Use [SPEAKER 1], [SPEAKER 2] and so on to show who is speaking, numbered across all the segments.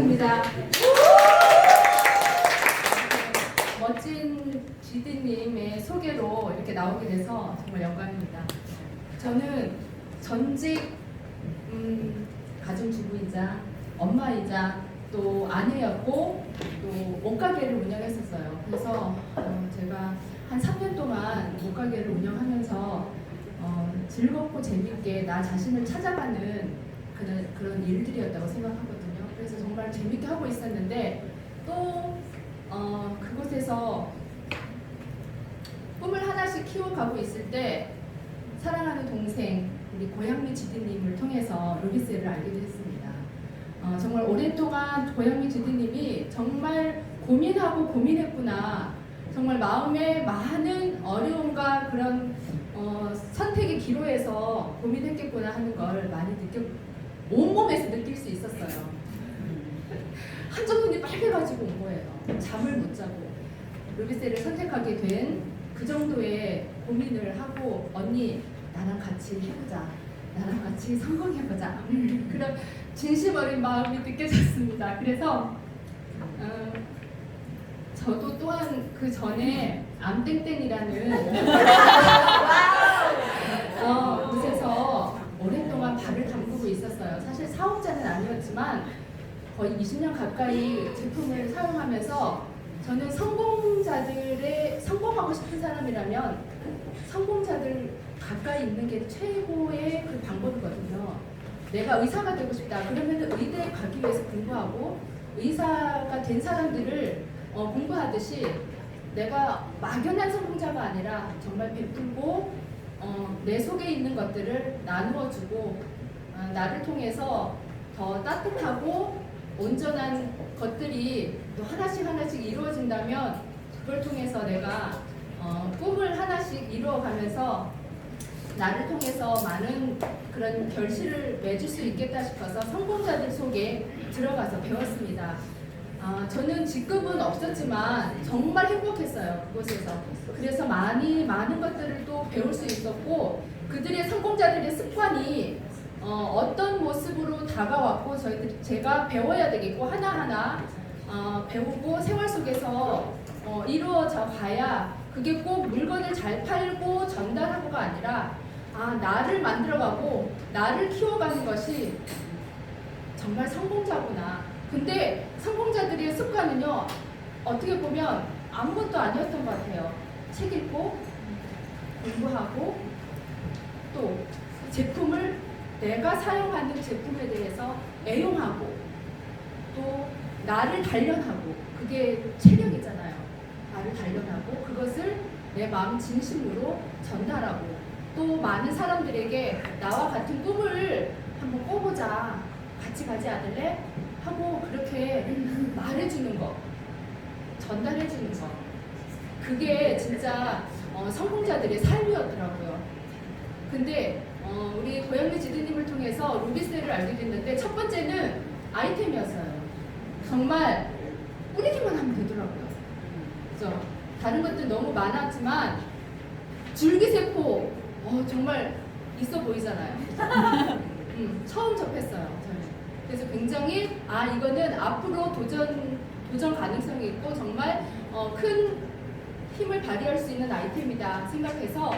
[SPEAKER 1] 입니다. 멋진 지디님의 소개로 이렇게 나오게 돼서 정말 영광입니다. 저는 전직 음, 가정주부이자 엄마이자 또 아내였고 또 옷가게를 운영했었어요. 그래서 어, 제가 한 3년 동안 옷가게를 운영하면서 어, 즐겁고 재밌게 나 자신을 찾아가는 그런, 그런 일들이었다고 생각하거든요. 그래서 정말 재밌게 하고 있었는데 또 어, 그곳에서 꿈을 하나씩 키워가고 있을 때 사랑하는 동생 우리 고양미 지디님을 통해서 루비스를 알게 됐습니다. 어, 정말 오랫동안 고양미 지디님이 정말 고민하고 고민했구나. 정말 마음에 많은 어려움과 그런 어, 선택의 기로에서 고민했겠구나 하는 걸 많이 느껴 온몸에서 느낄 수 있었어요. 한쪽 눈이 빨개가지고 온 거예요. 잠을 못 자고 루비세를 선택하게 된 그 정도의 고민을 하고 언니 나랑 같이 해보자. 나랑 같이 성공해보자. 그런 진심 어린 마음이 느껴졌습니다. 그래서 어, 저도 또한 그 전에 암땡땡이라는 어, 곳에서 오랫동안 발을 담그고 있었어요. 사실 사업자는 아니었지만 거의 20년 가까이 제품을 사용하면서 저는 성공자들의 성공하고 싶은 사람이라면 성공자들 가까이 있는 게 최고의 그 방법이거든요. 내가 의사가 되고 싶다. 그러면 의대에 가기 위해서 공부하고 의사가 된 사람들을 어, 공부하듯이 내가 막연한 성공자가 아니라 정말 베풀고 어, 내 속에 있는 것들을 나누어 주고 어, 나를 통해서 더 따뜻하고 온전한 것들이 또 하나씩 하나씩 이루어진다면 그걸 통해서 내가 어, 꿈을 하나씩 이루어가면서 나를 통해서 많은 그런 결실을 맺을 수 있겠다 싶어서 성공자들 속에 들어가서 배웠습니다. 아, 저는 직급은 없었지만 정말 행복했어요 그곳에서. 그래서 많이 많은 것들을 또 배울 수 있었고 그들의 성공자들의 습관이 어, 떤 모습으로 다가왔고 저희들 제가 배워야 되겠고 하나하나 어, 배우고 생활 속에서 어, 이루어져 가야 그게 꼭 물건을 잘 팔고 전달하고가 아니라 아 나를 만들어가고 나를 키워가는 것이 정말 성공자구나. 근데 성공자들의 습관은요 어떻게 보면 아무것도 아니었던 것 같아요. 책 읽고 공부하고 또 제품을 내가 사용하는 제품에 대해서 애용하고 또 나를 단련하고 그게 체력이잖아요. 나를 단련하고 그것을 내 마음 진심으로 전달하고 또 많은 사람들에게 나와 같은 꿈을 한번 꿔보자. 같이 가지 않을래? 하고 그렇게 말해주는 거, 전달해주는 거. 그게 진짜 어, 성공자들의 삶이었더라고요. 근데 어, 우리 고영미 지드님을 통해서 루비스를 알게 됐는데 첫 번째는 아이템이었어요. 정말 뿌리기만 하면 되더라고요. 그죠? 다른 것들 너무 많았지만 줄기세포 어, 정말 있어 보이잖아요. 음, 처음 접했어요. 저는. 그래서 굉장히 아 이거는 앞으로 도전 도전 가능성이 있고 정말 어, 큰 힘을 발휘할 수 있는 아이템이다 생각해서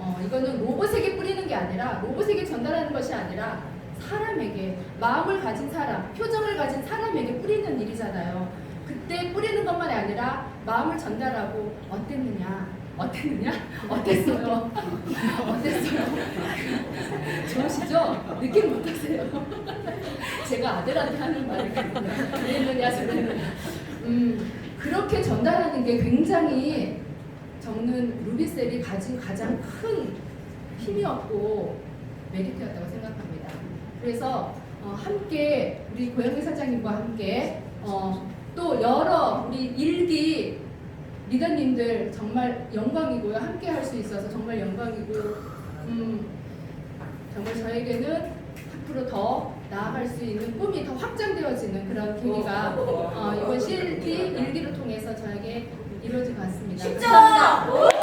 [SPEAKER 1] 어, 이거는 로봇에게 뿌리는 게 아니라 로봇에게 전달하는 것이 아니라 사람에게 마음을 가진 사람, 표정을 가진 사람에게 뿌리는 일이잖아요. 그때 뿌리는 것만이 아니라 마음을 전달하고 어땠느냐, 어땠느냐, 어땠어요, 어땠어요. 좋으시죠? 느낌 못하세요? 제가 아들한테 하는 말이거든요. 그랬느냐, 저랬느냐. 음, 그렇게 전달하는 게 굉장히 저는 루비셀이 가진 가장 큰 힘이었고 메리트였다고 생각합니다. 그래서 어, 함께 우리 고영미 사장님과 함께 어, 또 여러 우리 일기 리더님들 정말 영광이고요. 함께 할 수 있어서 정말 영광이고 음, 정말 저에게는 앞으로 더 나아갈 수 있는 꿈이 더 확장되어지는 그런 계기가 어, 이번 실기 일기를 통해서 저에게 이루어진 것 같습니다.
[SPEAKER 2] 진짜!